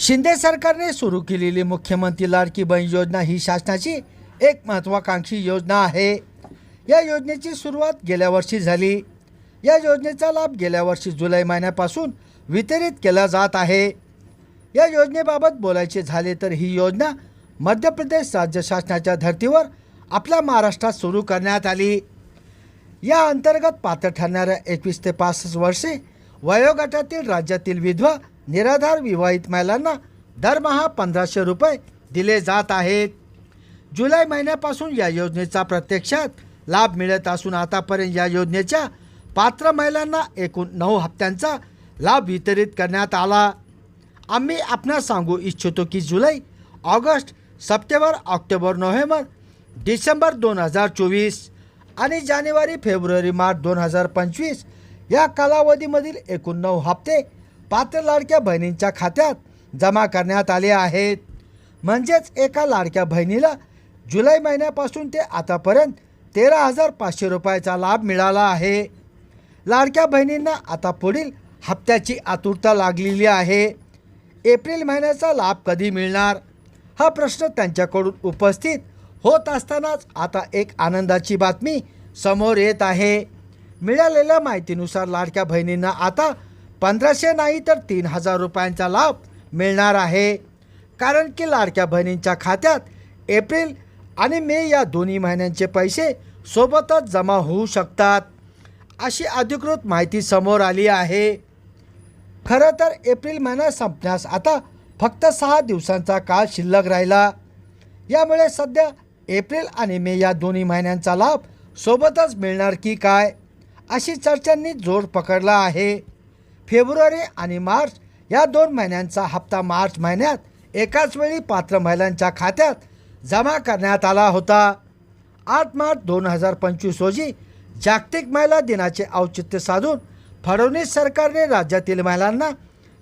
शिंदे सरकारने सुरू केलेली मुख्यमंत्री लाडकी बहीण योजना ही शासनाची एक महत्त्वाकांक्षी योजना आहे. या योजनेची सुरुवात गेल्या वर्षी झाली. या योजनेचा लाभ गेल्या वर्षी जुलै महिन्यापासून वितरित केला जात आहे. या योजनेबाबत बोलायचे झाले तर ही योजना मध्य प्रदेश राज्य शासनाच्या धर्तीवर आपल्या महाराष्ट्रात सुरू करण्यात आली. या अंतर्गत पात्र ठरणाऱ्या एकवीस ते पासष्ट वर्षे वयोगटातील राज्यातील विधवा निराधार विवाहित महिलांना दरमहा पंधराशे रुपये दिले जात आहेत. जुलै महिन्यापासून या योजनेचा प्रत्यक्षात लाभ मिळत असून आतापर्यंत या योजनेच्या पात्र महिलांना एकूण नऊ हप्त्यांचा लाभ वितरित करण्यात आला. आम्ही आपणास सांगू इच्छितो की जुलै August September October November December दोन हजार चोवीस आणि जानेवारी फेब्रुवारी मार्च दोन हजार पंचवीस या कालावधीमधील एकूण नऊ हप्ते पात्र लाडक्या बहिणींच्या खात्यात जमा करण्यात आले आहेत. म्हणजेच एका लाडक्या बहिणीला जुलै महिन्यापासून ते आतापर्यंत तेरा हजार पाचशे रुपयाचा लाभ मिळाला आहे. लाडक्या बहिणींना आता पुढील हप्त्याची आतुरता लागलेली आहे. एप्रिल महिन्याचा लाभ कधी मिळणार? हा प्रश्न त्यांच्याकडून उपस्थित होत असतानाच आता एक आनंदाची बातमी समोर येत आहे. मिळालेल्या माहितीनुसार लाडक्या बहिणींना आता पंधराशे नाही तर तीन हजार रुपयांचा लाभ मिळणार आहे. कारण की लाडक्या बहिणींच्या खात्यात एप्रिल आणि मे या दोन्ही महिन्यांचे पैसे सोबतच जमा होऊ शकतात अशी अधिकृत माहिती समोर आली आहे. खरं तर एप्रिल महिना संपण्यास आता फक्त सहा दिवसांचा काळ शिल्लक राहिला. यामुळे सध्या एप्रिल आणि मे या दोन्ही महिन्यांचा लाभ सोबतच मिळणार की काय अशी चर्चांनी जोर पकडला आहे. फेब्रुवारी आणि मार्च या दोन महिन्यांचा हप्ता मार्च महिन्यात एकाच वेळी पात्र महिलांच्या खात्यात जमा करण्यात आला होता. आठ मार्च दोन हजार पंचवीस रोजी जागतिक महिला दिनाचे औचित्य साधून फडणवीस सरकारने राज्यातील महिलांना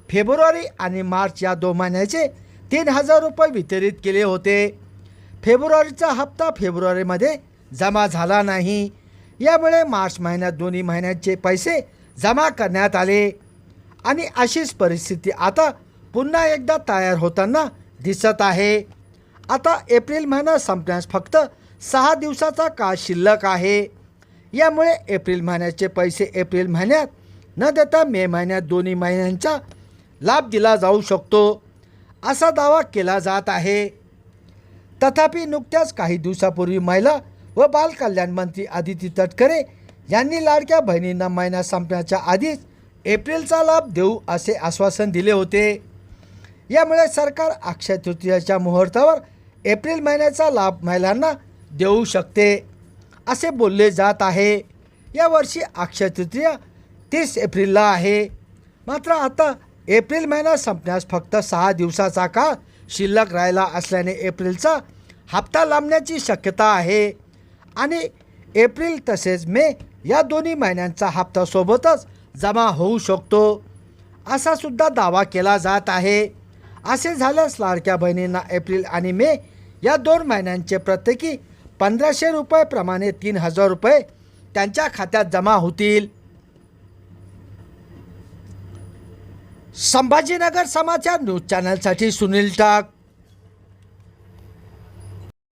फेब्रुवारी आणि मार्च या दोन महिन्याचे तीन हजार रुपये वितरित केले होते. फेब्रुवारीचा हप्ता फेब्रुवारीमध्ये जमा झाला नाही. यामुळे मार्च महिन्यात दोन्ही महिन्यांचे पैसे जमा करण्यात आले. आणि अशीच परिस्थिती आता पुन्हा एकदा तयार होताना दिसत आहे. आता एप्रिल महिना संपण्यास फक्त सहा दिवसाचा काळ शिल्लक आहे. यामुळे एप्रिल महिन्याचे पैसे एप्रिल महिन्यात न देता मे महिन्यात दोन्ही महिन्यांचा लाभ दिला जाऊ शकतो असा दावा केला जात आहे. तथापि नुकत्याच काही दिवसापूर्वी महिला व बालकल्याण मंत्री आदिती तटकरे यांनी लाडक्या बहिणींना महिना संपण्याच्या आधीच एप्रिलचा लाभ देऊ असे आश्वासन दिले होते. यामुळे सरकार अक्षय तृतीयाच्या मुहूर्तावर एप्रिल महिन्याचा लाभ महिलांना देऊ शकते असे बोलले जात आहे. यावर्षी अक्षय तृतीया तीस एप्रिलला आहे. मात्र आता एप्रिल महिना संपण्यास फक्त सहा दिवसाचा काळ शिल्लक राहिला असल्याने एप्रिलचा हप्ता लांबण्याची शक्यता आहे. आणि एप्रिल तसेच मे या दोन्ही महिन्यांचा हप्तासोबतच जमा होऊ शकतो. असा सुद्धा दावा केला जात आहे. असे झाल्यास लाडक्या बहिणींना एप्रिल आणि मे या दोन महिन्यांचे प्रत्येकी पंधराशे रुपयेप्रमाणे तीन हजार रुपये त्यांच्या खात्यात जमा होतील. संभाजीनगर समाचार न्यूज चॅनलसाठी सुनील टाक.